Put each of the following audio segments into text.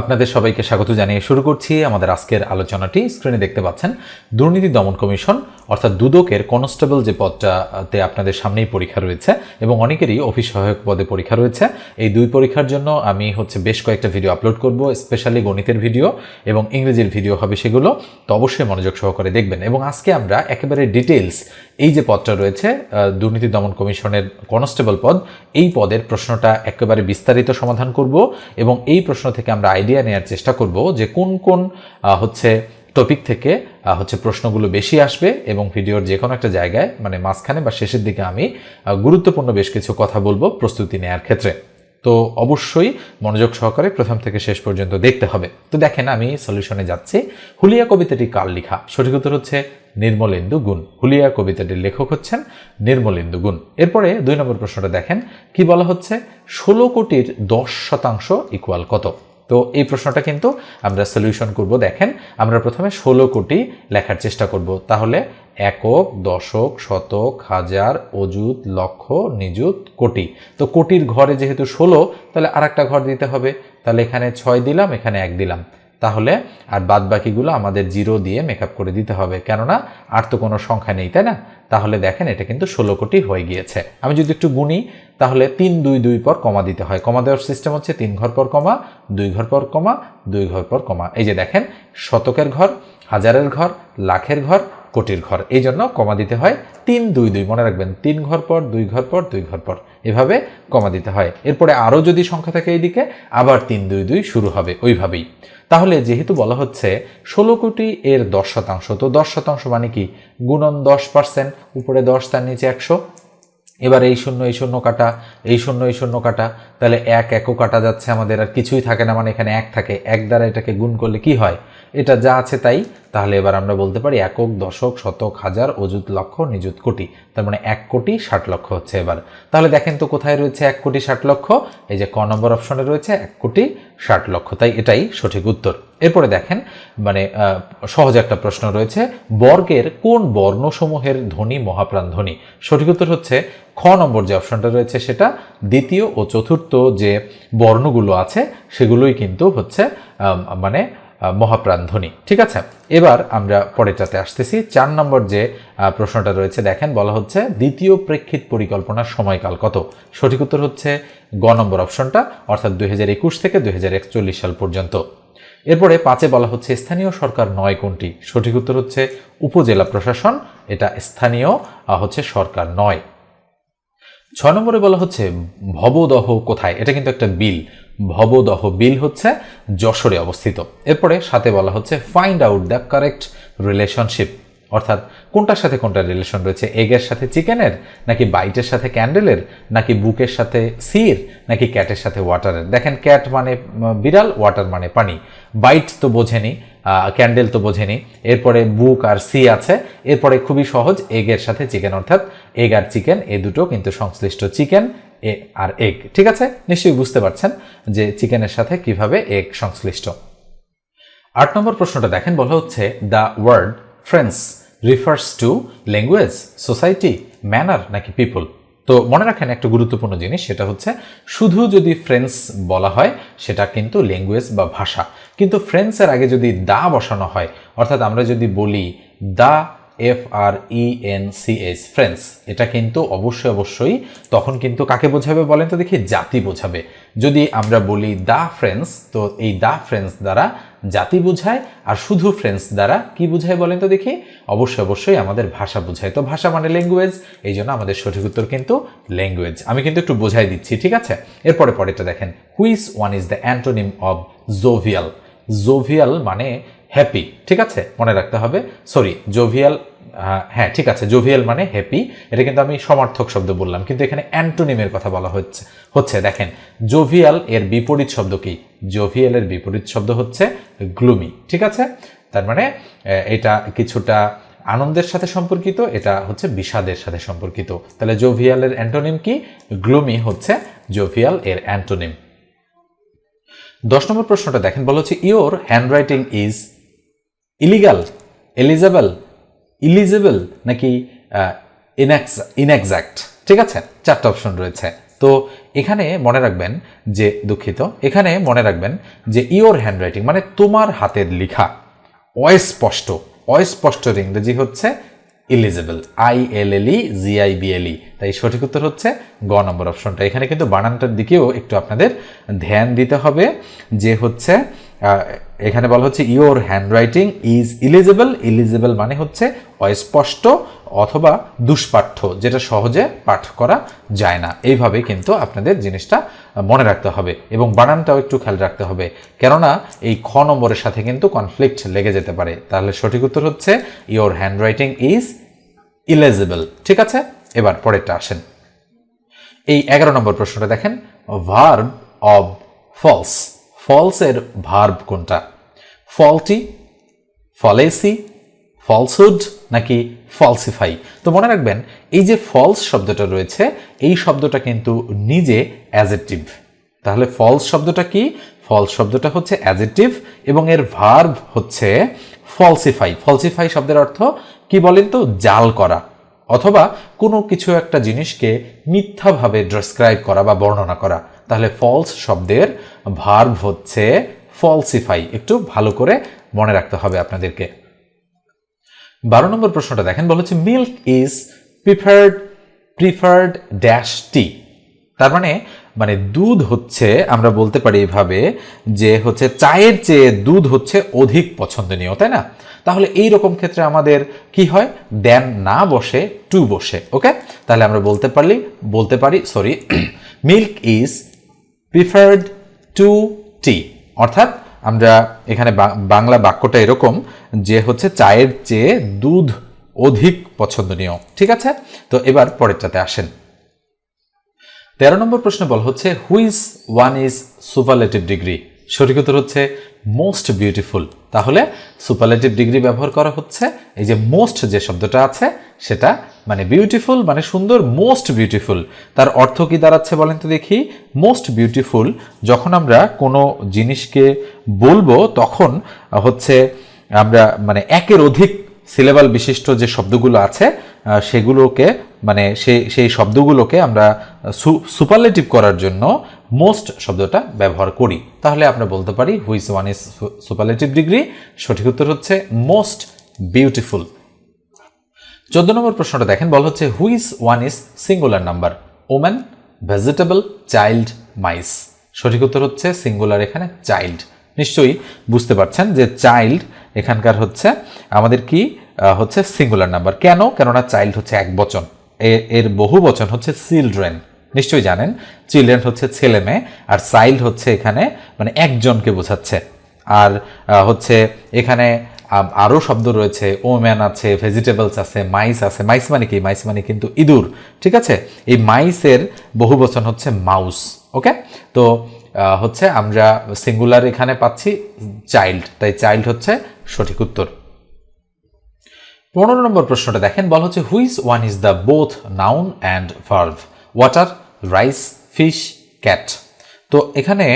আপনাদের সবাইকে স্বাগত জানিয়ে শুরু করছি আমাদের আজকের আলোচনাটি। স্ক্রিনে দেখতে পাচ্ছেন দুর্নীতি দমন কমিশন অর্থাৎ দুদকের কনস্টেবল যে পদটাতে আপনাদের সামনেই পরীক্ষা রয়েছে এবং অনেকেরই অফিস সহায়ক পদে পরীক্ষা রয়েছে। এই দুই পরীক্ষার জন্য আমি হচ্ছে বেশ কয়েকটা ভিডিও আপলোড করব, স্পেশালি গণিতের ভিডিও এবং ইংরেজির ভিডিও হবে সেগুলো। তো অবশ্যই মনোযোগ সহকারে দেখবেন এবং আজকে আমরা একেবারে ডিটেলস এই যে পদটা রয়েছে দুর্নীতি দমন কমিশনের কনস্টেবল পদ, এই পদের প্রশ্নটা একেবারে বিস্তারিত সমাধান করব এবং এই প্রশ্ন থেকে আমরা আইডিয়া নেওয়ার চেষ্টা করব যে কোন কোন হচ্ছে টপিক থেকে হচ্ছে প্রশ্নগুলো বেশি আসবে এবং ভিডিওর যে কোনো একটা জায়গায় মানে মাঝখানে বা শেষের দিকে আমি গুরুত্বপূর্ণ বেশ কিছু কথা বলব প্রস্তুতি নেওয়ার ক্ষেত্রে। তো অবশ্যই মনোযোগ সহকারে প্রথম থেকে শেষ পর্যন্ত দেখতে হবে। তো দেখেন আমি সলিউশনে যাচ্ছি। হুলিয়া কবিতাটি কার লেখা? সঠিক উত্তর হচ্ছে নির্মলেন্দু গুণ। হুলিয়া কবিতাটির লেখক হচ্ছেন নির্মলেন্দু গুণ। এরপরে দুই নম্বর প্রশ্নটা দেখেন। কি বলা হচ্ছে? ষোলো কোটির দশ শতাংশ ইকুয়াল কত? তো এই প্রশ্নটা কিন্তু আমরা সলিউশন করব। দেখেন, আমরা প্রথমে ষোলো কোটি লেখার চেষ্টা করব। তাহলে একক, দশক, শতক, হাজার, অযুত, লক্ষ, নিযুত, কোটি। তো কোটির ঘরে যেহেতু ষোলো, তাহলে আর ঘর দিতে হবে। তাহলে এখানে ছয় দিলাম, এখানে এক দিলাম। তাহলে আর বাদ বাকিগুলো আমাদের জিরো দিয়ে মেকআপ করে দিতে হবে। কেননা আর তো কোনো সংখ্যা নেই, তাই না? তাহলে দেখেন এটা কিন্তু ষোলো কোটি হয়ে গিয়েছে। আমি যদি একটু গুনি, তাহলে তিন দুই দুই পর কমা দিতে হয়। কমা দেওয়ার সিস্টেম হচ্ছে তিন ঘর পর কমা, দুই ঘর পর কমা, দুই ঘর পর কমা। এই যে দেখেন, শতকের ঘর, হাজারের ঘর, লাখের ঘর কোটির ঘর। এই জন্য কমা দিতে হয় তিন, দুই দুই। মনে রাখবেন, তিন ঘর পর, দুই ঘর পর, দুই ঘর পর। এভাবে কমা দিতে হয়। এরপরে আরও যদি সংখ্যা থাকে এইদিকে, আবার তিন, দুই দুই শুরু হবে ওইভাবেই। তাহলে যেহেতু বলা হচ্ছে ষোলো কোটি এর দশ শতাংশ, তো দশ শতাংশ মানে কি? গুণন দশ পার্সেন্ট, উপরে দশ, তার নিচে একশো। এবার এই শূন্য এই শূন্য কাটা, এই শূন্য এই শূন্য কাটা, তাহলে এক একও কাটা যাচ্ছে আমাদের, আর কিছুই থাকে না মানে এখানে এক থাকে। এক দ্বারা এটাকে গুণ করলে কি হয়? এটা যা আছে তাই। তাহলে এবার আমরা বলতে পারি একক, দশক, শতক, হাজার, অযুত, লক্ষ, নিযুত কোটি। তার মানে এক কোটি ষাট লক্ষ হচ্ছে এবার। তাহলে দেখেন তো কোথায় রয়েছে এক কোটি ষাট লক্ষ? এই যে ক নম্বর অপশনে রয়েছে এক কোটি ষাট লক্ষ। তাই এটাই সঠিক উত্তর। এরপরে দেখেন মানে সহজ একটা প্রশ্ন রয়েছে, বর্গের কোন বর্ণসমূহের ধ্বনি মহাপ্রাণ ধ্বনি? সঠিক উত্তর হচ্ছে খ নম্বর যে অপশনটা রয়েছে সেটা, দ্বিতীয় ও চতুর্থ যে বর্ণগুলো আছে সেগুলোই কিন্তু হচ্ছে মানে আহ, মহাপ্রাণ ধ্বনি ঠিক আছে? এবার আমরা পরেরটাতে আসতেছি। চার নম্বর যে প্রশ্নটা রয়েছে দেখেন বলা হচ্ছে দ্বিতীয় প্রেক্ষিত পরিকল্পনার সময়কাল কত? সঠিক উত্তর হচ্ছে গ নম্বর অপশনটা অর্থাৎ দুই হাজার একুশ থেকে দুই হাজার একচল্লিশ সাল পর্যন্ত। এরপরে পাঁচে বলা হচ্ছে স্থানীয় সরকার নয় কোনটি? সঠিক উত্তর হচ্ছে উপজেলা প্রশাসন এটা স্থানীয় হচ্ছে সরকার নয়। ছয় নম্বরে বলা হচ্ছে ভবদহ কোথায়? এটা কিন্তু একটা বিল। ভবদহ বিল হচ্ছে যশোরে অবস্থিত। এরপরে সাথে বলা হচ্ছে find out the correct relationship অর্থাৎ কোনটার সাথে কোনটা রিলেশন রয়েছে এগের সাথে চিকেনের নাকি বাইটের সাথে ক্যান্ডেলের নাকি বুকের সাথে সির নাকি ক্যাটের সাথে ওয়াটারের দেখেন ক্যাট মানে বিড়াল ওয়াটার মানে পানি। বাইট তো বোঝেনি ক্যান্ডেল তো বোঝেনি। এরপরে বুক আর সি আছে। এরপরে খুবই সহজ এগের সাথে চিকেন অর্থাৎ এগ আর চিকেন এ দুটো কিন্তু সংশ্লিষ্ট চিকেন এ আর এগ। ঠিক আছে? নিশ্চয়ই বুঝতে পারছেন যে চিকেনের সাথে কীভাবে এগ সংশ্লিষ্ট। আট নম্বর প্রশ্নটা দেখেন, বলা হচ্ছে the word friends refers to language, society, manner নাকি পিপল? তো মনে রাখেন একটা গুরুত্বপূর্ণ জিনিস, সেটা হচ্ছে শুধু যদি ফ্রেন্স বলা হয়, সেটা কিন্তু ল্যাঙ্গুয়েজ বা ভাষা। কিন্তু ফ্রেন্সের আগে যদি দা বসানো হয়, অর্থাৎ আমরা যদি বলি the F R E N C S friends এটা কিন্তু অবশ্যই অবশ্যই তখন কিন্তু কাকে বোঝাবে বলেন তো দেখি? জাতি বোঝাবে। যদি আমরা বলি দা ফ্রেন্স তো এই দা ফ্রেন্স দ্বারা জাতি বোঝায় আর শুধু ফ্রেন্স দ্বারা কি বোঝায় বলেন তো দেখি? অবশ্যই অবশ্যই আমাদের ভাষা বোঝায়। তো ভাষা মানে ল্যাঙ্গুয়েজ এই জন্য আমাদের সঠিক উত্তর কিন্তু ল্যাঙ্গুয়েজ আমি কিন্তু একটু বোঝাই দিচ্ছি, ঠিক আছে? এরপরে পরেরটা দেখেন। Which one is the antonym of jovial. Jovial মানে হ্যাপি ঠিক আছে? মনে রাখতে হবে। সরি জোভিয়াল হ্যাঁ ঠিক আছে জোভিয়াল মানে হ্যাপি এটা কিন্তু আমি সমার্থক শব্দ বললাম, কিন্তু এখানে অ্যান্টোনিমের কথা বলা হচ্ছে হচ্ছে, দেখেন জোভিয়াল এর বিপরীত শব্দ কি? জোভিয়ালের বিপরীত শব্দ হচ্ছে গ্লুমি ঠিক আছে? তার মানে এটা কিছুটা আনন্দের সাথে সম্পর্কিত, এটা হচ্ছে বিষাদের সাথে সম্পর্কিত। তাহলে জোভিয়ালের অ্যান্টোনিম কি? গ্লুমি হচ্ছে জোভিয়াল এর অ্যান্টোনিম দশ নম্বর প্রশ্নটা দেখেন, বলা হচ্ছে your handwriting is illegal eligible illegible নাকি ইনএক্সাক্ট ঠিক আছে? চারটা অপশন রয়েছে। তো এখানে মনে রাখবেন যে, দুঃখিত, এখানে মনে রাখবেন যে ইওর হ্যান্ডরাইটিং মানে তোমার হাতের লেখা, অস্পষ্ট অস্পষ্টর ইংরেজি হচ্ছে illegible I L L E G I B L E তাই সঠিক উত্তর হচ্ছে গ নম্বর অপশনটা এখানে কিন্তু বানানটার দিকেও একটু আপনাদের ধ্যান দিতে হবে যে হচ্ছে এখানে বলা হচ্ছে your handwriting is illegible illegible মানে হচ্ছে অস্পষ্ট অথবা দুষ্পাঠ্য, যেটা সহজে পাঠ করা যায় না। এইভাবে কিন্তু আপনাদের জিনিসটা মনে রাখতে হবে এবং বানানটাও একটু খেয়াল রাখতে হবে। কেননা, এই খ নম্বরের সাথে কিন্তু কনফ্লিক্ট লেগে যেতে পারে। তাহলে সঠিক উত্তর হচ্ছে ইওর হ্যান্ডরাইটিং ইজ ইলেজিবল ঠিক আছে? এবার পরেরটা আসেন। এই এগারো নম্বর প্রশ্নটা দেখেন। ভার্ব অব ফলস ফলসের ভার্ব কোনটা? ফলটি ফলেসি ফলসহুড নাকি ফলসিফাই তো মনে রাখবেন, এই যে ফলস শব্দটা রয়েছে, এই শব্দটা কিন্তু নিজে অ্যাজেটিভ তাহলে ফলস শব্দটা কি? ফলস শব্দটা হচ্ছে অ্যাজেটিভ এবং এর ভার্ব হচ্ছে ফলসিফাই ফলসিফাই শব্দের অর্থ কি বলেন তো? জাল করা। অথবা কোনো কিছু একটা জিনিসকে মিথ্যাভাবে ডেসক্রাইব করা বা বর্ণনা করা। তাহলে ফলস শব্দের ভার্ব হচ্ছে ফলসিফাই একটু ভালো করে মনে রাখতে হবে আপনাদেরকে। বারো নম্বর প্রশ্নটা দেখেন, বলা হচ্ছে milk is preferred preferred dash tea তার মানে মানে দুধ হচ্ছে, আমরা বলতে পারি এভাবে, যে হচ্ছে চায়ের চেয়ে দুধ হচ্ছে অধিক পছন্দনীয়, তাই না? তাহলে এই রকম ক্ষেত্রে আমাদের কি হয়? দেন না বসে টু বসে ওকে তাহলে আমরা বলতে পারলি, বলতে পারি sorry milk is preferred to tea অর্থাৎ আমরা এখানে বাংলা বাক্যটা এরকম যে হচ্ছে চায়ের চেয়ে দুধ অধিক পছন্দনীয়। ঠিক আছে? তো এবার পরেরটাতে আসেন। তেরো নম্বর প্রশ্ন বলা হচ্ছে which one is superlative degree সঠিক উত্তর হচ্ছে মোস্ট বিউটিফুল তাহলে সুপারলেটিভ ডিগ্রি ব্যবহার করা হচ্ছে, এই যে মোস্ট যে শব্দটা আছে, সেটা মানে বিউটিফুল মানে সুন্দর মোস্ট বিউটিফুল তার অর্থ কি দাঁড়াচ্ছে বলেন তো দেখি? মোস্ট বিউটিফুল যখন আমরা কোনো জিনিসকে বলব, তখন হচ্ছে আমরা মানে একের অধিক সিলেবাল বিশিষ্ট যে শব্দগুলো আছে সেগুলোকে মানে সেই সেই শব্দগুলোকে আমরা সুপারলেটিভ করার জন্য মোস্ট শব্দটা ব্যবহার করি। তাহলে আমরা বলতে পারি হুইস ওয়ান ইজ সুপারলেটিভ ডিগ্রি সঠিক উত্তর হচ্ছে মোস্ট বিউটিফুল চোদ্দ নম্বর প্রশ্নটা দেখেন, বলা হচ্ছে which one is singular number woman vegetable child mice সঠিক উত্তর হচ্ছে সিঙ্গুলার এখানে চাইল্ড নিশ্চয়ই বুঝতে পারছেন যে চাইল্ড এখানকার হচ্ছে, আমাদের কি হচ্ছে সিঙ্গুলার নাম্বার কেন? কেননা চাইল্ড হচ্ছে এক বচন। এর বহু বচন হচ্ছে চিলড্রেন নিশ্চয়ই জানেন চিলড্রেন হচ্ছে ছেলে মেয়ে, আর চাইল্ড হচ্ছে এখানে মানে একজনকে বোঝাচ্ছে। আর হচ্ছে এখানে আরও শব্দ রয়েছে, ওম্যান আছে ভেজিটেবলস আছে, মাইস আছে। মাইস মানে কি? মাইস মানে কিন্তু ইঁদুর, ঠিক আছে? এই মাইসের বহু বচন হচ্ছে মাউস, ওকে? তো হচ্ছে আমরা সিঙ্গুলার এখানে পাচ্ছি চাইল্ড তাই চাইল্ড হচ্ছে সঠিক উত্তর। পনেরো নম্বর প্রশ্নটা দেখেন, বলা হচ্ছে which one is the both noun and verb water rice fish cat তো এখানে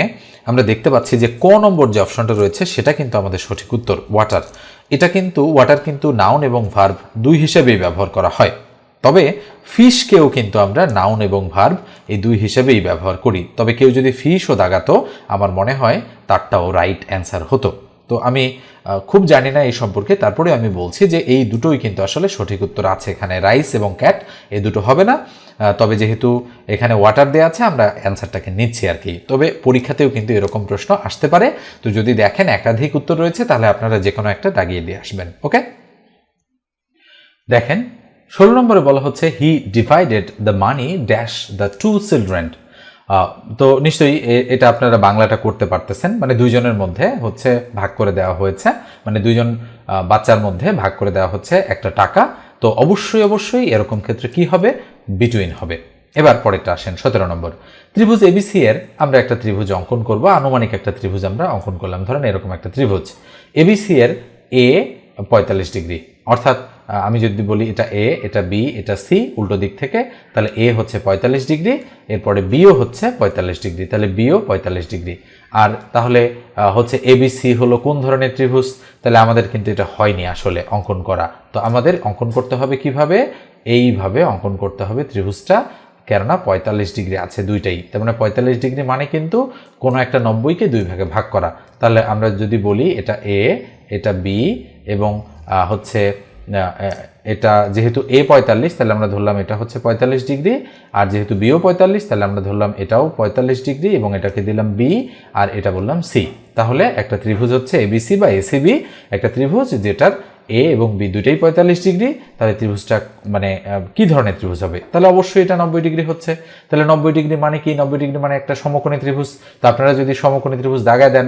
আমরা দেখতে পাচ্ছি যে ক নম্বর যে অপশনটা রয়েছে, সেটা কিন্তু আমাদের সঠিক উত্তর ওয়াটার এটা কিন্তু ওয়াটার কিন্তু নাউন এবং ভার্ব দুই হিসেবেই ব্যবহার করা হয়। তবে ফিশকেও কিন্তু আমরা নাউন এবং ভার্ব এই দুই হিসেবেই ব্যবহার করি। তবে কেউ যদি ফিশও দাগাতো, আমার মনে হয় তারটাও রাইট অ্যান্সার হতো। তো আমি খুব জানি না এই সম্পর্কে তারপরে আমি বলছি যে এই দুটোই কিন্তু আসলে সঠিক উত্তর আছে। এখানে রাইস এবং ক্যাট এই দুটো হবে না। তবে যেহেতু এখানে ওয়াটার দেওয়া আছে, আমরা অ্যান্সারটাকে নিচ্ছি আর কি। তবে পরীক্ষাতেও কিন্তু এরকম প্রশ্ন আসতে পারে। তো যদি দেখেন একাধিক উত্তর রয়েছে, তাহলে আপনারা যে কোনো একটা দাগিয়ে দিয়ে আসবেন, ওকে? দেখেন, ষোলো নম্বরে বলা হচ্ছে he divided the money dash the two children তো নিশ্চয়ই এটা আপনারা বাংলাটা করতে পারতেছেন। মানে দুইজনের মধ্যে হচ্ছে ভাগ করে দেওয়া হয়েছে। মানে দুইজন বাচ্চার মধ্যে ভাগ করে দেওয়া হচ্ছে একটা টাকা। তো অবশ্যই অবশ্যই এরকম ক্ষেত্রে কি হবে? বিটুইন হবে। এবার পরেরটা আসেন, সতেরো নম্বর। ত্রিভুজ এবিসি এর আমরা একটা ত্রিভুজ অঙ্কন করব। আনুমানিক একটা ত্রিভুজ আমরা অঙ্কন করলাম। ধরেন এরকম একটা ত্রিভুজ। এবিসি এর এ পঁয়তাল্লিশ ডিগ্রি। অর্থাৎ আমি যদি বলি এটা এ এটা বি এটা সি উল্টো দিক থেকে, তাহলে এ হচ্ছে পঁয়তাল্লিশ ডিগ্রি, এরপরে বিও হচ্ছে পঁয়তাল্লিশ ডিগ্রি, তাহলে বিও পঁয়তাল্লিশ ডিগ্রি। আর তাহলে হচ্ছে এবিসি হলো কোন ধরনের ত্রিভুজ? তাহলে আমাদের কিন্তু এটা হয়নি আসলে অঙ্কন করা। তো আমাদের অঙ্কন করতে হবে কীভাবে? এইভাবে অঙ্কন করতে হবে ত্রিভুজটা, কেননা পঁয়তাল্লিশ ডিগ্রি আছে দুইটাই। তার মানে পঁয়তাল্লিশ ডিগ্রি মানে কিন্তু কোনো একটা নব্বইকে দুই ভাগে ভাগ করা। তাহলে আমরা যদি বলি এটা এ এটা বি এবং হচ্ছে এটা যেহেতু এ পঁয়তাল্লিশ, তাহলে আমরা ধরলাম এটা হচ্ছে পঁয়তাল্লিশ ডিগ্রি, আর যেহেতু বিও পঁয়তাল্লিশ, তাহলে আমরা ধরলাম এটাও পঁয়তাল্লিশ ডিগ্রি এবং এটাকে দিলাম বি, আর এটা বললাম সি। তাহলে একটা ত্রিভুজ হচ্ছে এবিসি বা এসিবি একটা ত্রিভুজ যেটার এ এবং বি দুইটাই পঁয়তাল্লিশ ডিগ্রি, তাহলে ত্রিভুজটা মানে কি ধরনের ত্রিভুজ হবে? তাহলে অবশ্যই এটা নব্বই ডিগ্রি হচ্ছে। তাহলে নব্বই ডিগ্রি মানে কি? নব্বই ডিগ্রি মানে একটা সমকোণী ত্রিভুজ। তো আপনারা যদি সমকোণী ত্রিভুজ দাগায় দেন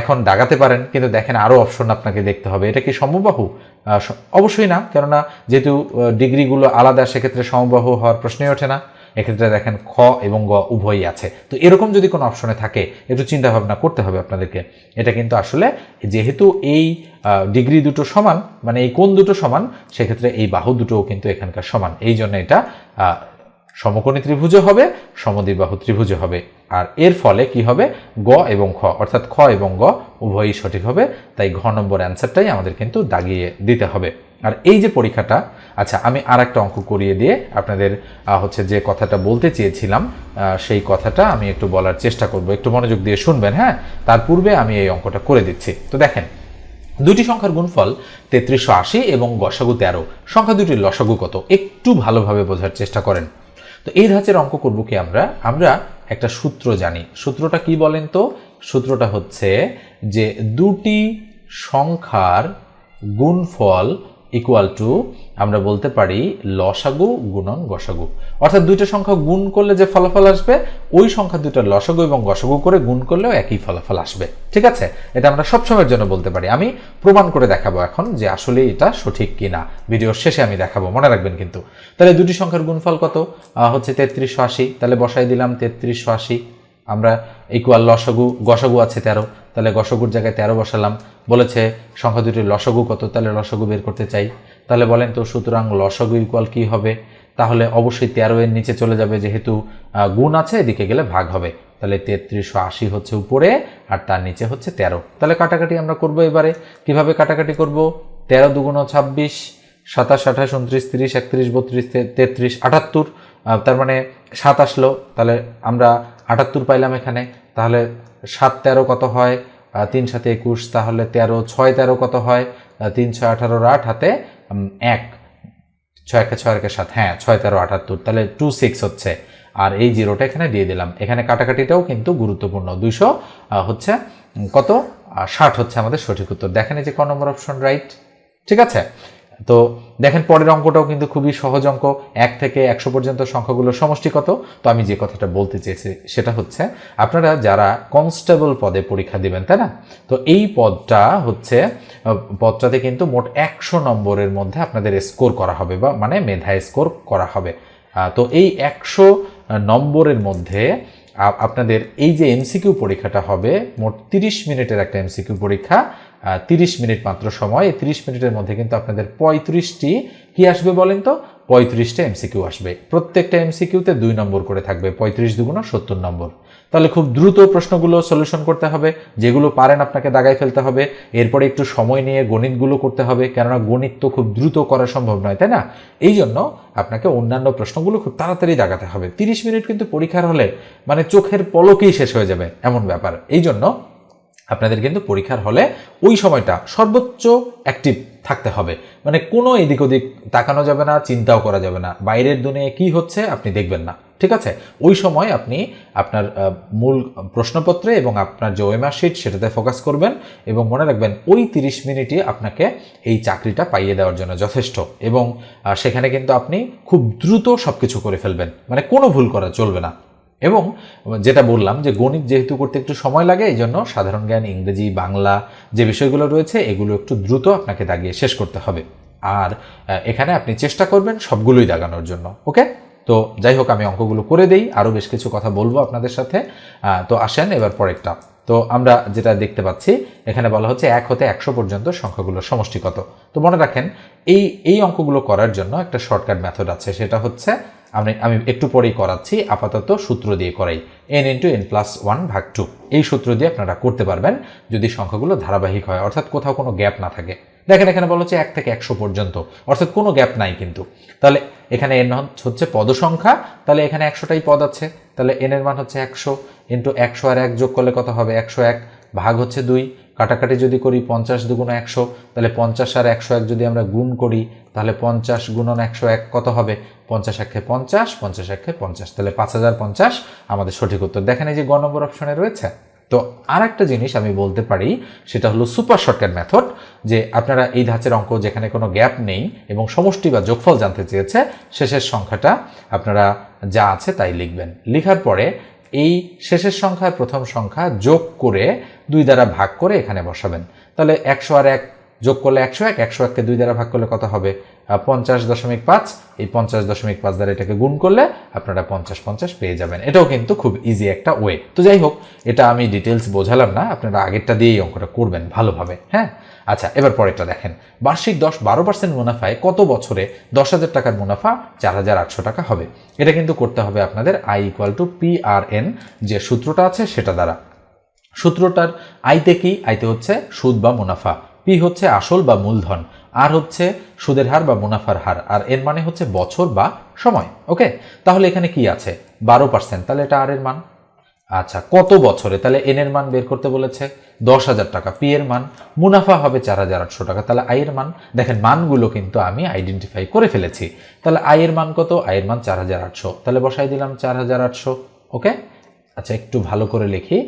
এখন দাগাতে পারেন, কিন্তু দেখেন আরও অপশন আপনাকে দেখতে হবে। এটা কি সমবাহু? অবশ্যই না, কেননা যেহেতু ডিগ্রিগুলো আলাদা, সেক্ষেত্রে সমবাহু হওয়ার প্রশ্নই ওঠে না। এক্ষেত্রে দেখেন খ এবং গ উভয়ই আছে। তো এরকম যদি কোনো অপশনে থাকে, একটু চিন্তা ভাবনা করতে হবে আপনাদেরকে। এটা কিন্তু আসলে যেহেতু এই ডিগ্রি দুটো সমান মানে এই কোন দুটো সমান, সেক্ষেত্রে এই বাহু দুটোও কিন্তু এখানকার সমান। এই জন্য এটা সমকোণী ত্রিভুজও হবে সমদ্বিবাহু ত্রিভুজও হবে। আর এর ফলে কি হবে? গ এবং খ, অর্থাৎ খ এবং গ উভয়ই সঠিক হবে, তাই ঘ নম্বর অ্যান্সারটাই আমাদের কিন্তু দাগিয়ে দিতে হবে। আর এই যে পরীক্ষাটা আচ্ছা আমি আর একটা অঙ্ক করিয়ে দিয়ে আপনাদের হচ্ছে যে কথাটা বলতে চেয়েছিলাম সেই কথাটা আমি একটু বলার চেষ্টা করব। একটু মনোযোগ দিয়ে শুনবেন হ্যাঁ? তার পূর্বে আমি এই অঙ্কটা করে দিচ্ছি। তো দেখেন দুটি সংখ্যার গুণফল তেত্রিশশো আশি এবং গসাগু তেরো। সংখ্যা দুটির লসাগু কত? একটু ভালোভাবে বোঝার চেষ্টা করেন। তো এই ধাঁচের অঙ্ক করব কি আমরা? আমরা একটা সূত্র জানি। সূত্রটা কি বলেন তো? সূত্রটা হচ্ছে যে দুটি সংখ্যার গুণফল ইকুয়াল টু আমরা বলতে পারি লসাগু গুণন গসাগু। অর্থাৎ দুইটা সংখ্যা গুণ করলে যে ফলাফল আসবে, ওই সংখ্যা দুটার লসাগু এবং গসাগু করে গুণ করলেও একই ফলাফল আসবে। ঠিক আছে? এটা আমরা সবসময়ের জন্য বলতে পারি। আমি প্রমাণ করে দেখাবো এখন যে আসলে এটা সঠিক কিনা। ভিডিওর শেষে আমি দেখাবো, মনে রাখবেন কিন্তু। তাহলে দুটি সংখ্যার গুণফল কত? হচ্ছে তেত্রিশশো আশি। তাহলে বসাই দিলাম তেত্রিশশো আশি। আমরা ইকুয়াল লসগু, গসগু আছে তেরো, তাহলে গসাগুর জায়গায় তেরো বসালাম। বলেছে সংখ্যা দুটির লসগু কত? তাহলে লসগু বের করতে চাই। তাহলে বলেন তো সুতরাং লসাগু ইকুয়াল কি হবে? তাহলে অবশ্যই তেরো এর নিচে চলে যাবে, যেহেতু গুণ আছে, এদিকে গেলে ভাগ হবে। তাহলে তেত্রিশশো আশি হচ্ছে উপরে, আর তার নিচে হচ্ছে তেরো। তাহলে কাটাকাটি আমরা করব এবারে। কীভাবে কাটাকাটি করব? তেরো দুগুণ ছাব্বিশ, সাতাশ, আঠাশ, উনত্রিশ, তিরিশ, একত্রিশ, বত্রিশ, তেত্রিশ, আটাত্তর। তার মানে সাত আসলো, তাহলে আমরা আটাত্তর পাইলাম এখানে, তাহলে সাত তেরো কত হয়? তিন সাথে একুশ, তাহলে তেরো ছয় তেরো কত হয়? তিন ছয় আঠারোর আট হাতে এক। ছয় একে ছয় একে সাত হ্যাঁ ছয় তেরো আটাত্তর, তাহলে টু সিক্স হচ্ছে। আর এই জিরোটা এখানে দিয়ে দিলাম। এখানে কাটাকাটিটাও কিন্তু গুরুত্বপূর্ণ। দুইশো হচ্ছে কত? ষাট হচ্ছে আমাদের সঠিক উত্তর। দেখেন এই যে ক নম্বর অপশন রাইট ঠিক আছে? তো দেখেন পরের অঙ্কটাও কিন্তু খুবই সহজ অঙ্ক। এক থেকে একশো পর্যন্ত সংখ্যাগুলোর সমষ্টি কত? তো আমি যে কথাটা বলতে চেয়েছি সেটা হচ্ছে, আপনারা যারা কনস্টেবল পদে পরীক্ষা দিবেন, তাই না? তো এই পদটা হচ্ছে পদটাতে কিন্তু মোট একশো নম্বরের মধ্যে আপনাদের স্কোর করা হবে বা মানে মেধায় স্কোর করা হবে। তো এই একশো নম্বরের মধ্যে আপনাদের এই যে এমসিকিউ পরীক্ষাটা হবে, মোট তিরিশ মিনিটের একটা এমসিকিউ পরীক্ষা তিরিশ মিনিট মাত্র সময়। এই তিরিশ মিনিটের মধ্যে কিন্তু আপনাদের পঁয়ত্রিশটি কি আসবে বলেন তো? পঁয়ত্রিশটা এমসিকিউ আসবে। প্রত্যেকটা এমসিকিউতে দুই নম্বর করে থাকবে, পঁয়ত্রিশ দুগুণ সত্তর নম্বর। তাহলে খুব দ্রুত প্রশ্নগুলো সলিউশন করতে হবে, যেগুলো পারেন আপনাকে দাগায় ফেলতে হবে। এরপরে একটু সময় নিয়ে গণিতগুলো করতে হবে, কেননা গণিত তো খুব দ্রুত করা সম্ভব নয়, তাই না? এই জন্য আপনাকে অন্যান্য প্রশ্নগুলো খুব তাড়াতাড়ি দাগাতে হবে। তিরিশ মিনিট কিন্তু পরীক্ষার হলে মানে চোখের পলকেই শেষ হয়ে যাবে, এমন ব্যাপার। এই জন্য আপনাদের কিন্তু পরীক্ষার হলে ওই সময়টা সর্বোচ্চ অ্যাক্টিভ থাকতে হবে। মানে কোনো এদিক ওদিক তাকানো যাবে না, চিন্তাও করা যাবে না। বাইরের দুনিয়ায় কি হচ্ছে আপনি দেখবেন না। ঠিক আছে? ওই সময় আপনি আপনার মূল প্রশ্নপত্রে এবং আপনার যে ওয়েমার সেটাতে ফোকাস করবেন এবং মনে রাখবেন ওই তিরিশ মিনিটই আপনাকে এই চাকরিটা পাইয়ে দেওয়ার জন্য যথেষ্ট। এবং সেখানে কিন্তু আপনি খুব দ্রুত সব কিছু করে ফেলবেন। মানে কোনো ভুল করা চলবে না। এবং যেটা বললাম যে গণিত যেহেতু করতে একটু সময় লাগে, এই জন্য সাধারণ জ্ঞান, ইংরেজি, বাংলা যে বিষয়গুলো রয়েছে, এগুলো একটু দ্রুত আপনাকে দাগিয়ে শেষ করতে হবে। আর এখানে আপনি চেষ্টা করবেন সবগুলোই দাগানোর জন্য, ওকে? তো যাই হোক, আমি অঙ্কগুলো করে দেই, আরও বেশ কিছু কথা বলব আপনাদের সাথে। তো আসেন এবার পরেরটা। তো আমরা যেটা দেখতে পাচ্ছি, এখানে বলা হচ্ছে এক হতে একশো পর্যন্ত সংখ্যাগুলোর সমষ্টি কত তো মনে রাখেন, এই এই অঙ্কগুলো করার জন্য একটা শর্টকাট মেথড আছে, সেটা হচ্ছে আমি আমি একটু পরেই করাচ্ছি, আপাতত সূত্র দিয়ে করাই। N into n plus one ভাগ টু এই সূত্র দিয়ে আপনারা করতে পারবেন, যদি সংখ্যাগুলো ধারাবাহিক হয়, অর্থাৎ কোথাও কোনো গ্যাপ না থাকে। দেখেন, এখানে বলা হচ্ছে এক থেকে একশো পর্যন্ত, অর্থাৎ কোনো গ্যাপ নাই কিন্তু। তাহলে এখানে এন হচ্ছে পদ সংখ্যা তাহলে এখানে একশোটাই পদ আছে। তাহলে এন এর মান হচ্ছে একশো ইন্টু একশো আর এক যোগ করলে কত হবে? একশো এক ভাগ হচ্ছে দুই। কাটাকাটি যদি করি পঞ্চাশ দুগুণ একশো, তাহলে পঞ্চাশ আর একশো এক যদি আমরা গুণ করি, তাহলে পঞ্চাশ গুণন একশো এক কত হবে? পঞ্চাশ একে পঞ্চাশ পঞ্চাশ একে পঞ্চাশ, তাহলে পাঁচ হাজার পঞ্চাশ আমাদের সঠিক উত্তর। দেখেন এই যে গ নম্বর অপশনে রয়েছে। তো আর একটা জিনিস আমি বলতে পারি, সেটা হলো সুপার শর্টকাট মেথড, যে আপনারা এই ধাঁচের অঙ্ক যেখানে কোনো গ্যাপ নেই এবং সমষ্টি বা যোগফল জানতে চেয়েছে, শেষের সংখ্যাটা আপনারা যা আছে তাই লিখবেন। লিখার পরে এই শেষের সংখ্যার প্রথম সংখ্যা যোগ করে দুই দ্বারা ভাগ করে এখানে বসাবেন। তাহলে একশো আর এক যোগ করলে একশো এক, একশো এককে দুই দ্বারা ভাগ করলে কত হবে? পঞ্চাশ দশমিক পাঁচ। এই পঞ্চাশ দশমিক পাঁচ দ্বারা এটাকে গুণ করলে আপনারা পঞ্চাশ পঞ্চাশ পেয়ে যাবেন। এটাও কিন্তু খুব ইজি একটা ওয়ে তো যাই হোক, এটা আমি ডিটেলস বোঝালাম না, আপনারা আগেরটা দিয়েই অঙ্কটা করবেন ভালোভাবে হ্যাঁ? আচ্ছা এবার পরেরটা দেখেন। বার্ষিক দশ বারো পার্সেন্ট মুনাফায় কত বছরে দশ হাজার টাকার মুনাফা চার হাজার আটশো টাকা হবে? এটা কিন্তু করতে হবে আপনাদের I equal to P R N যে সূত্রটা আছে সেটা দ্বারা। সূত্রটার আইতে কি? আইতে হচ্ছে সুদ বা মুনাফা। পি হচ্ছে আসল বা মূলধন। আর হচ্ছে সুদের হার বা মুনাফার হার। আর এর মানে হচ্ছে বছর বা সময়। ওকে তাহলে এখানে কি আছে? বারো পার্সেন্ট তাহলে এটা আর এর মান। আচ্ছা কত বছরে? তাহলে এন এর মান বের করতে বলেছে দশ হাজার টাকা। পি এর মান, মুনাফা হবে চার হাজার আটশো টাকা। তাহলে আই এর মান, দেখেন মানগুলো কিন্তু আমি আইডেন্টিফাই করে ফেলেছি। তাহলে আই এর মান কত? আই এর মান চার হাজার আটশো। তাহলে বসাই দিলাম চার হাজার আটশো ওকে আচ্ছা একটু ভালো করে লিখি,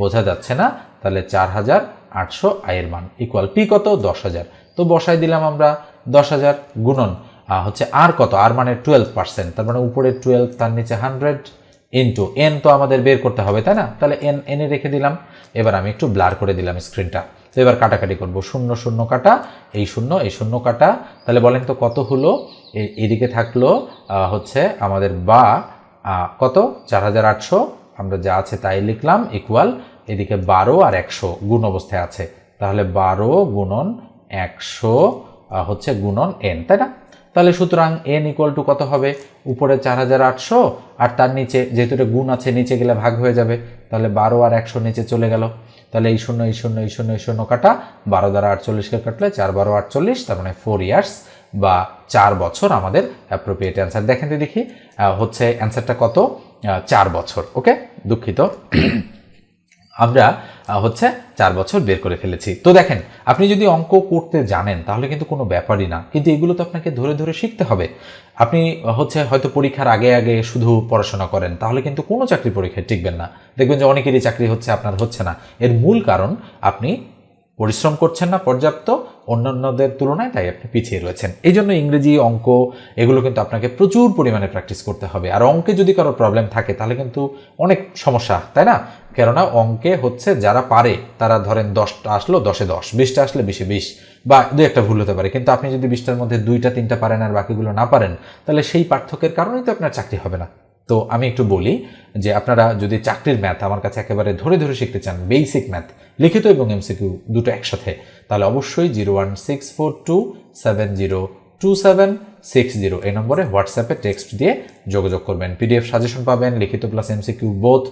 বোঝা যাচ্ছে না? তাহলে চার হাজার আটশো আয়ের মান ইকুয়াল পি কত? দশ হাজার। তো বসাই দিলাম আমরা দশ হাজার গুণন হচ্ছে আর কত? আর মানে টুয়েলভ পার্সেন্ট তার মানে উপরে টুয়েলভ তার নিচে হান্ড্রেড ইন্টু এন তো আমাদের বের করতে হবে, তাই না? তাহলে এন এনে রেখে দিলাম। এবার আমি একটু ব্লার করে দিলাম স্ক্রিনটা। তো এবার কাটাকাটি করব। শূন্য শূন্য কাটা, এই শূন্য এই শূন্য কাটা। তাহলে বলেন তো কত হলো? এদিকে থাকল হচ্ছে আমাদের বা কত? চার হাজার আটশো। আমরা যা আছে তাই লিখলাম ইকুয়াল এদিকে বারো আর একশো গুণ অবস্থায় আছে। তাহলে বারো গুণন একশো হচ্ছে গুণন এন তাই না? তাহলে সুতরাং এন ইকুয়াল টু কত হবে? উপরে চার হাজার আটশো, আর তার নিচে যেহেতু এটা গুণ আছে, নিচে গেলে ভাগ হয়ে যাবে। তাহলে বারো আর একশো নিচে চলে গেল। তাহলে এই শূন্য এই শূন্য এই শূন্য এই শূন্য কাটা। বারো দ্বারা আটচল্লিশকে কাটলে চার বারো আটচল্লিশ, তার মানে ফোর ইয়ার্স বা চার বছর আমাদের অ্যাপ্রোপ্রিয়েট অ্যান্সার দেখেন তো দেখি হচ্ছে অ্যান্সারটা কত? চার বছর ওকে দুঃখিত। আমরা হচ্ছে চার বছর বের করে ফেলেছি। তো দেখেন, আপনি যদি অঙ্ক করতে জানেন, তাহলে কিন্তু কোনো ব্যাপারই না। কিন্তু এগুলো তো আপনাকে ধরে ধরে শিখতে হবে। আপনি হচ্ছে হয়তো পরীক্ষার আগে আগে শুধু পড়াশোনা করেন, তাহলে কিন্তু কোনো চাকরি পরীক্ষায় টিকবেন না। দেখবেন যে অনেকেরই চাকরি হচ্ছে, আপনার হচ্ছে না। এর মূল কারণ আপনি পরিশ্রম করছেন না পর্যাপ্ত অন্যান্যদের তুলনায়, তাই আপনি পিছিয়ে রয়েছেন। এই জন্য ইংরেজি, অঙ্ক এগুলো কিন্তু আপনাকে প্রচুর পরিমাণে প্র্যাকটিস করতে হবে। আর অঙ্কে যদি কারও প্রবলেম থাকে, তাহলে কিন্তু অনেক সমস্যা, তাই না? কেননা অঙ্কে হচ্ছে যারা পারে, তারা ধরেন দশটা আসলো, দশে দশ, বিশটা আসলে বিশে বিশ বা দু একটা ভুল হতে পারে। কিন্তু আপনি যদি বিশটার মধ্যে দুইটা, তিনটা পারেন আর বাকিগুলো না পারেন, তাহলে সেই পার্থক্যের কারণেই তো আপনার চাকরি হবে না। তো আমি একটু বলি যে আপনারা যদি চাকরির ম্যাথ আমার কাছে একেবারে ধরে ধরে শিখতে চান বেসিক ম্যাথ লিখিত এবং এমসিকিউ দুটো একসাথে, তাহলে অবশ্যই zero one six four two seven zero two seven six zero এই নম্বরে হোয়াটসঅ্যাপে টেক্সট দিয়ে যোগাযোগ করবেন। পিডিএফ সাজেশন পাবেন, লিখিত plus MCQ both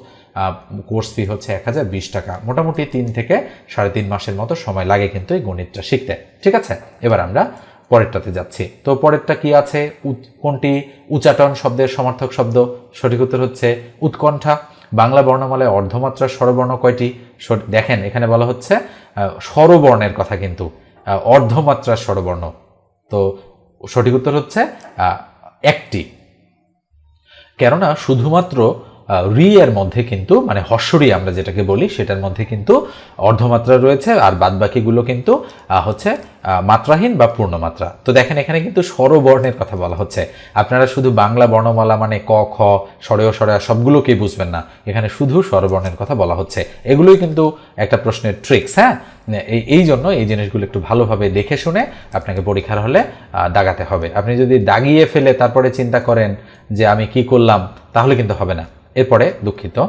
course fee হচ্ছে এক হাজার বিশ টাকা। মোটামুটি তিন থেকে সাড়ে তিন মাসের মতো সময় লাগে কিন্তু এই গণিতটা শিখতে। ঠিক আছে? এবার আমরা পরেরটাতে যাচ্ছি। তো পরেরটা কি আছে? কোনটি? উচ্চাটন শব্দের সমার্থক শব্দ। সঠিক উত্তর হচ্ছে উৎকণ্ঠা। বাংলা বর্ণমালায় অর্ধমাত্রার স্বরবর্ণ কয়টি? দেখেন, এখানে বলা হচ্ছে স্বরবর্ণের কথা কিন্তু অর্ধমাত্রার স্বরবর্ণ। তো সঠিক উত্তর হচ্ছে একটি। কেননা শুধুমাত্র রি এর মধ্যে কিন্তু মানে হর্ষরি আমরা যেটাকে বলি, সেটার মধ্যে কিন্তু অর্ধমাত্রা রয়েছে, আর বাদবাকিগুলো কিন্তু হচ্ছে মাত্রাহীন বা পূর্ণমাত্রা। তো দেখেন এখানে কিন্তু স্বরবর্ণের কথা বলা হচ্ছে। আপনারা শুধু বাংলা বর্ণমালা মানে ক, খ স্বরেয় স্বরেয়া সবগুলোকেই বুঝবেন না। এখানে শুধু স্বরবর্ণের কথা বলা হচ্ছে। এগুলোই কিন্তু একটা প্রশ্নের ট্রিক্স হ্যাঁ? এই এই জন্য এই জিনিসগুলো একটু ভালোভাবে দেখে শুনে আপনাকে পরীক্ষার হলে দাগাতে হবে। আপনি যদি দাগিয়ে ফেলে তারপরে চিন্তা করেন যে আমি কি করলাম, তাহলে কিন্তু হবে না। এরপরে দুঃখিত।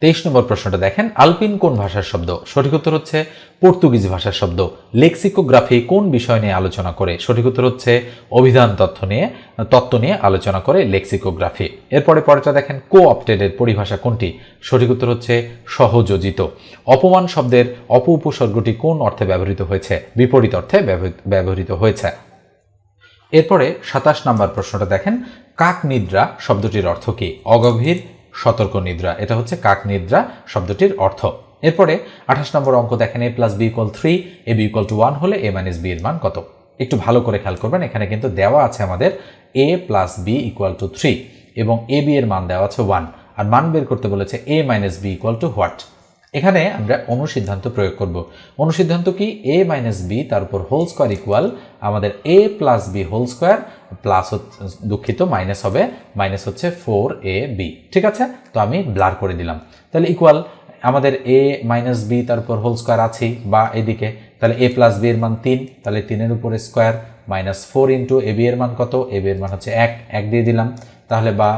তেইশ নম্বর প্রশ্নটা দেখেন, আলপিন কোন ভাষার শব্দ? সঠিক উত্তর হচ্ছে পর্তুগিজ ভাষার শব্দ। লেক্সিকোগ্রাফি কোন বিষয় নিয়ে আলোচনা করে? সঠিক উত্তর হচ্ছে অভিধান তথ্য নিয়ে, তত্ত্ব নিয়ে আলোচনা করে লেক্সিকোগ্রাফি। এরপরে পরেটা দেখেন কো অপটেডের পরিভাষা কোনটি? সঠিক উত্তর হচ্ছে সহযোজিত। অপমান শব্দের অপ উপসর্গটি কোন অর্থে ব্যবহৃত হয়েছে? বিপরীত অর্থে ব্যবহৃত- ব্যবহৃত হয়েছে। এরপরে সাতাশ নাম্বার প্রশ্নটা দেখেন, কাক নিদ্রা শব্দটির অর্থ কি? অগভীর, সতর্ক নিদ্রা, এটা হচ্ছে কাক নিদ্রা শব্দটির অর্থ। এরপরে আঠাশ নম্বর অঙ্ক দেখেন a plus b equal three a b equal to one হলে এ মাইনাস বি এর মান কত? একটু ভালো করে খেয়াল করবেন, এখানে কিন্তু দেওয়া আছে আমাদের a plus b equal to three এবং এ বি এর মান দেওয়া আছে ওয়ান আর মান বের করতে বলেছে a minus b equal to what এখানে আমরা অনুসিদ্ধান্ত প্রয়োগ করব। অনুসিদ্ধান্ত কি? এ মাইনাস বি তার উপর হোল স্কোয়ার ইকুয়াল আমাদের a plus b whole square plus দুঃখিত মাইনাস হবে মাইনাস হচ্ছে ফোর এ বি ঠিক আছে? তো আমি ব্লার করে দিলাম। তাহলে ইকুয়াল আমাদের এ মাইনাস বি তার উপর হোল স্কোয়ার আছেই বা এদিকে। তাহলে এ প্লাস বি এর মান তিন, তাহলে তিনের উপরে square minus four into a b এর মান কত? এ বি এর মান হচ্ছে এক। এক দিয়ে দিলাম। তাহলে বা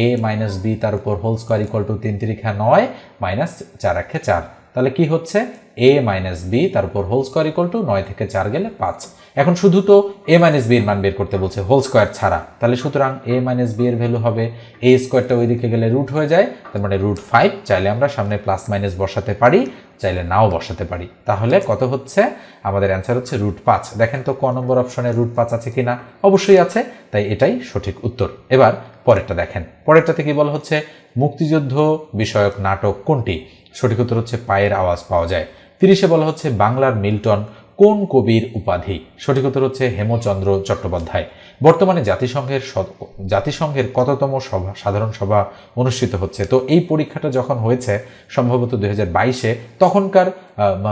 এ মাইনাস বি তার উপর হোল স্কোয়ার ইকুয়াল টু তিন তিরিখা নয় মাইনাস চার একে চার। তাহলে কি হচ্ছে? এ মাইনাস বি তার উপর হোল স্কোয়ার ইকুয়াল টু নয় থেকে চার গেলে পাঁচ। এখন শুধু তো এ মাইনাস বি এর মান বের করতে বলছে হোল স্কোয়ার ছাড়া। তাহলে সুতরাং এ মাইনাস বি এর ভ্যালু হবে এ স্কোয়ারটা ওইদিকে গেলে রুট হয়ে যায়, তার মানে রুট ফাইভ চাইলে আমরা সামনে প্লাস মাইনাস বসাতে পারি, চাইলে নাও বসাতে পারি। তাহলে কত হচ্ছে? আমাদের অ্যান্সার হচ্ছে রুট পাঁচ দেখেন তো ক নম্বর অপশনে রুট পাঁচ আছে কিনা? অবশ্যই আছে, তাই এটাই সঠিক উত্তর। এবার পরেরটা দেখেন। পরেরটাতে কি বলা হচ্ছে? মুক্তিযুদ্ধ বিষয়ক নাটক কোনটি? সঠিক উত্তর হচ্ছে পায়ের আওয়াজ পাওয়া যায়। তিরিশে বলা হচ্ছে বাংলার মিল্টন কোন কবির উপাধি? সঠিক উত্তর হচ্ছে হেমচন্দ্র চট্টোপাধ্যায়। বর্তমানে জাতিসংঘের জাতিসংঘের কততম সভা, সাধারণ সভা অনুষ্ঠিত হচ্ছে। তো এই পরীক্ষাটা যখন হয়েছে, সম্ভবত দুই বাইশে, তখনকার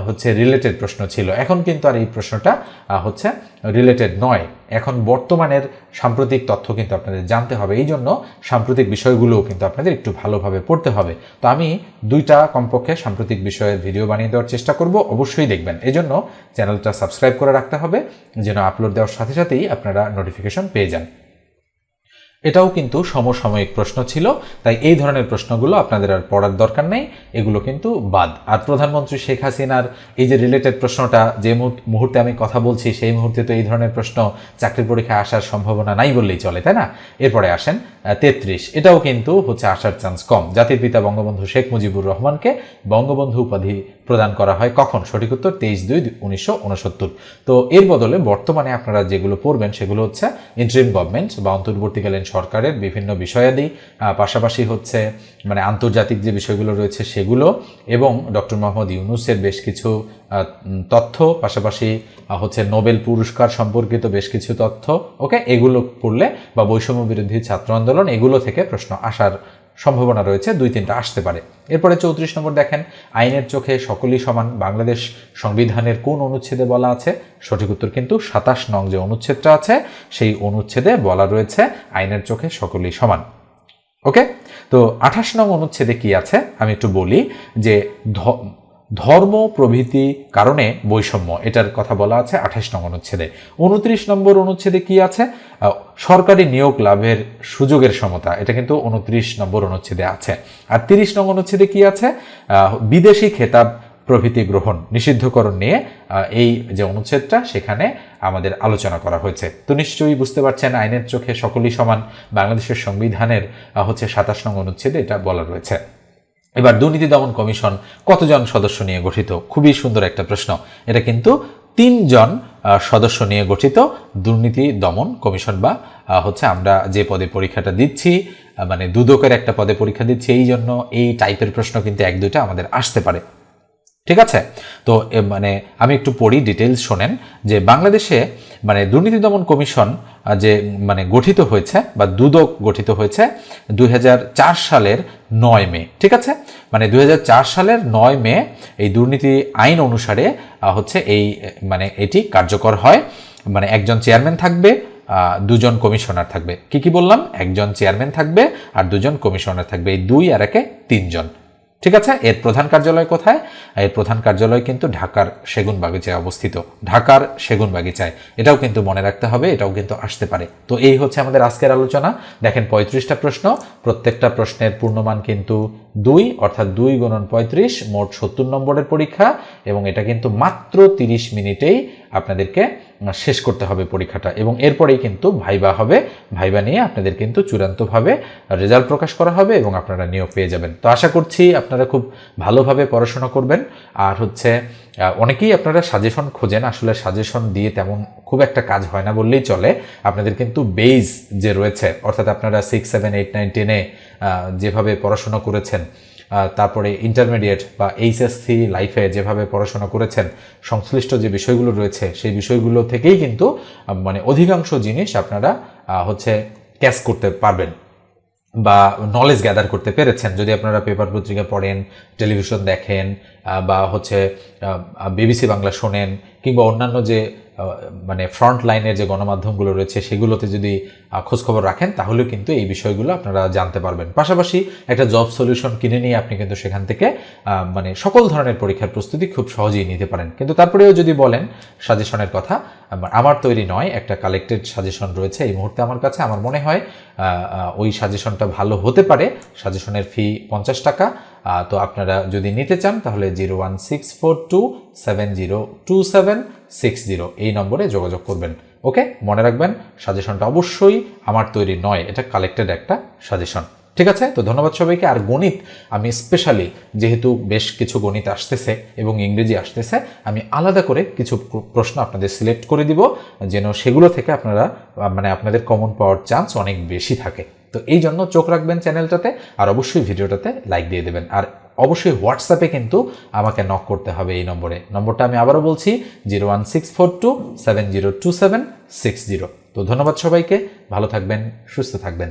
হচ্ছে রিলেটেড প্রশ্ন ছিল। এখন কিন্তু আর এই প্রশ্নটা হচ্ছে রিলেটেড নয়। এখন বর্তমানের সাম্প্রতিক তথ্য কিন্তু আপনাদের জানতে হবে। এই জন্য সাম্প্রতিক বিষয়গুলোও কিন্তু আপনাদের একটু ভালোভাবে পড়তে হবে। তো আমি দুইটা কমপক্ষে সাম্প্রতিক বিষয়ের ভিডিও বানিয়ে দেওয়ার চেষ্টা করব। অবশ্যই দেখবেন। এই জন্য চ্যানেলটা সাবস্ক্রাইব করে রাখতে হবে, যেন আপলোড দেওয়ার সাথে সাথেই আপনারা নোটিফিকেশন পেয়ে যান। এটাও কিন্তু সমসাময়িক প্রশ্ন ছিল, তাই এই ধরনের প্রশ্নগুলো আপনাদের আর পড়ার দরকার নেই, এগুলো কিন্তু বাদ। আর প্রধানমন্ত্রী শেখ হাসিনার এই যে রিলেটেড প্রশ্নটা, যে মুহূর্তে আমি কথা বলছি, সেই মুহূর্তে তো এই ধরনের প্রশ্ন চাকরির পরীক্ষায় আসার সম্ভাবনা নাই বললেই চলে, তাই না? এরপরে আসেন তেত্রিশ। এটাও কিন্তু হচ্ছে আসার চান্স কম। জাতির পিতা বঙ্গবন্ধু শেখ মুজিবুর রহমানকে বঙ্গবন্ধু উপাধি প্রদান করা হয় কখন? সঠিক উত্তর তেইশ দুই উনিশশো তো এর বদলে বর্তমানে আপনারা যেগুলো পড়বেন সেগুলো হচ্ছে ইন্টারিম গভর্নমেন্ট বা অন্তর্বর্তীকালীন সরকারের বিভিন্ন বিষয়াদি পাশাপাশি হচ্ছে মানে আন্তর্জাতিক যে বিষয়গুলো রয়েছে সেগুলো এবং ডক্টর মোহাম্মদ ইউনুসের বেশ কিছু তথ্য, পাশাপাশি হচ্ছে নোবেল পুরস্কার সম্পর্কিত বেশ কিছু তথ্য, ওকে? এগুলো পড়লে বা বৈষম্য বিরোধী ছাত্র আন্দোলন এগুলো থেকে প্রশ্ন আসার সম্ভাবনা রয়েছে, দুই তিনটা আসতে পারে। এরপরে চৌত্রিশ নম্বর দেখেন, আইনের চোখে সকলই সমান, বাংলাদেশ সংবিধানের কোন অনুচ্ছেদে বলা আছে? সঠিক উত্তর কিন্তু সাতাশ নং যে অনুচ্ছেদটা আছে, সেই অনুচ্ছেদে বলা রয়েছে আইনের চোখে সকলেই সমান। ওকে? তো আঠাশ নং অনুচ্ছেদে কি আছে? আমি একটু বলি যে ধর্ম, প্রভৃতি কারণে বৈষম্য, এটার কথা বলা আছে আঠাশ নং অনুচ্ছেদে। উনত্রিশ নম্বর অনুচ্ছেদে কি আছে? সরকারি নিয়োগ লাভের সুযোগের সমতা, এটা কিন্তু উনত্রিশ নম্বর অনুচ্ছেদে আছে। আর তিরিশ নং অনুচ্ছেদে কি আছে? বিদেশি খেতাব প্রভৃতি গ্রহণ নিষিদ্ধকরণ নিয়ে এই যে অনুচ্ছেদটা, সেখানে আমাদের আলোচনা করা হয়েছে। তো নিশ্চয়ই বুঝতে পারছেন, আইনের চোখে সকলেই সমান। বাংলাদেশের সংবিধানের হচ্ছে সাতাশ নং অনুচ্ছেদে এটা বলা রয়েছে। এবার দুর্নীতি দমন কমিশন কতজন সদস্য নিয়ে গঠিত? খুবই সুন্দর একটা প্রশ্ন। এটা কিন্তু তিনজন সদস্য নিয়ে গঠিত দুর্নীতি দমন কমিশন বা হচ্ছে আমরা যে পদে পরীক্ষাটা দিচ্ছি মানে দুদকের একটা পদে পরীক্ষা দিচ্ছি এই জন্য এই টাইপের প্রশ্ন কিন্তু এক দুইটা আমাদের আসতে পারে। ঠিক আছে? তো মানে আমি একটু পড়ি ডিটেলস শোনেন, যে বাংলাদেশে মানে দুর্নীতি দমন কমিশন যে মানে গঠিত হয়েছে, বা দুদক গঠিত হয়েছে, দুই হাজার চার সালের নয় মে, ঠিক আছে? মানে দু হাজার চার সালের নয় মে, এই দুর্নীতি আইন অনুসারে হচ্ছে এই মানে এটি কার্যকর হয়। মানে একজন চেয়ারম্যান থাকবে দুজন কমিশনার থাকবে। কি কি বললাম? একজন চেয়ারম্যান থাকবে আর দুজন কমিশনার থাকবে। এই দুই আর একে তিনজন। ঠিক আছে? এর প্রধান কার্যালয় কোথায়? এর প্রধান কার্যালয় কিন্তু ঢাকার সেগুন বাগিচায় অবস্থিত। ঢাকার সেগুন বাগিচায় এটাও কিন্তু মনে রাখতে হবে, এটাও কিন্তু আসতে পারে। তো এই হচ্ছে আমাদের আজকের আলোচনা। দেখেন, পঁয়ত্রিশটা প্রশ্ন। প্রত্যেকটা প্রশ্নের পূর্ণমান কিন্তু দুই, অর্থাৎ দুই গুণন পঁয়ত্রিশ, মোট সত্তর নম্বরের পরীক্ষা, এবং এটা কিন্তু মাত্র তিরিশ মিনিটেই আপনাদেরকে শেষ করতে হবে পরীক্ষাটা। এবং এরপরেই কিন্তু ভাইবা হবে। ভাইবা নিয়ে আপনাদের কিন্তু চূড়ান্তভাবে রেজাল্ট প্রকাশ করা হবে এবং আপনারা নিয়োগ পেয়ে যাবেন। তো আশা করছি আপনারা খুব ভালোভাবে পড়াশোনা করবেন। আর হচ্ছে অনেকেই আপনারা সাজেশন খোঁজেন। আসলে সাজেশন দিয়ে তেমন খুব একটা কাজ হয় না বললেই চলে। আপনাদের কিন্তু বেজ যে রয়েছে, অর্থাৎ আপনারা সিক্স সেভেন এইট নাইন টেনে যেভাবে পড়াশোনা করেছেন তারপরে ইন্টারমিডিয়েট বা এইচএসসি লাইফে যেভাবে পড়াশোনা করেছেন, সংশ্লিষ্ট যে বিষয়গুলো রয়েছে, সেই বিষয়গুলো থেকেই কিন্তু মানে অধিকাংশ জিনিস আপনারা হচ্ছে ক্যাশ করতে পারবেন বা নলেজ গ্যাদার করতে পেরেছেন। যদি আপনারা পেপার পত্রিকা পড়েন টেলিভিশন দেখেন বা হচ্ছে বিবিসি বাংলা শোনেন কিংবা অন্যান্য যে মানে ফ্রন্ট লাইনের যে গণমাধ্যমগুলো রয়েছে সেগুলোতে যদি খোঁজখবর রাখেন তাহলে কিন্তু এই বিষয়গুলো আপনারা জানতে পারবেন। পাশাপাশি একটা জব সলিউশন কিনে নিয়ে আপনি কিন্তু সেখান থেকে মানে সকল ধরনের পরীক্ষার প্রস্তুতি খুব সহজেই নিতে পারেন। কিন্তু তারপরেও যদি বলেন সাজেশনের কথা, আমার- তৈরি নয়, একটা কালেক্টেড সাজেশন রয়েছে এই মুহূর্তে আমার কাছে। আমার মনে হয় ওই সাজেশনটা ভালো হতে পারে। সাজেশনের ফি পঞ্চাশ টাকা তো আপনারা যদি নিতে চান, তাহলে zero one six four two seven zero two seven six zero এই নম্বরে যোগাযোগ করবেন। ওকে? মনে রাখবেন, সাজেশনটা অবশ্যই আমার তৈরি নয়, এটা কালেক্টেড একটা সাজেশন। ঠিক আছে? তো ধন্যবাদ সবাইকে। আর গণিত, আমি স্পেশালি যেহেতু বেশ কিছু গণিত আসতেছে এবং ইংরেজি আসতেছে, আমি আলাদা করে কিছু প্রশ্ন আপনাদের সিলেক্ট করে দিব, যেন সেগুলো থেকে আপনারা মানে আপনাদের কমন পাওয়ার চান্স অনেক বেশি থাকে। তো এই জন্য চোখ রাখবেন চ্যানেলটাতে আর অবশ্যই ভিডিওটাতে লাইক দিয়ে দেবেন। আর অবশ্যই হোয়াটসঅ্যাপে কিন্তু আমাকে নক করতে হবে এই নম্বরে। নম্বরটা আমি আবারও বলছি zero one six four two seven zero two seven six zero তো ধন্যবাদ সবাইকে, ভালো থাকবেন, সুস্থ থাকবেন।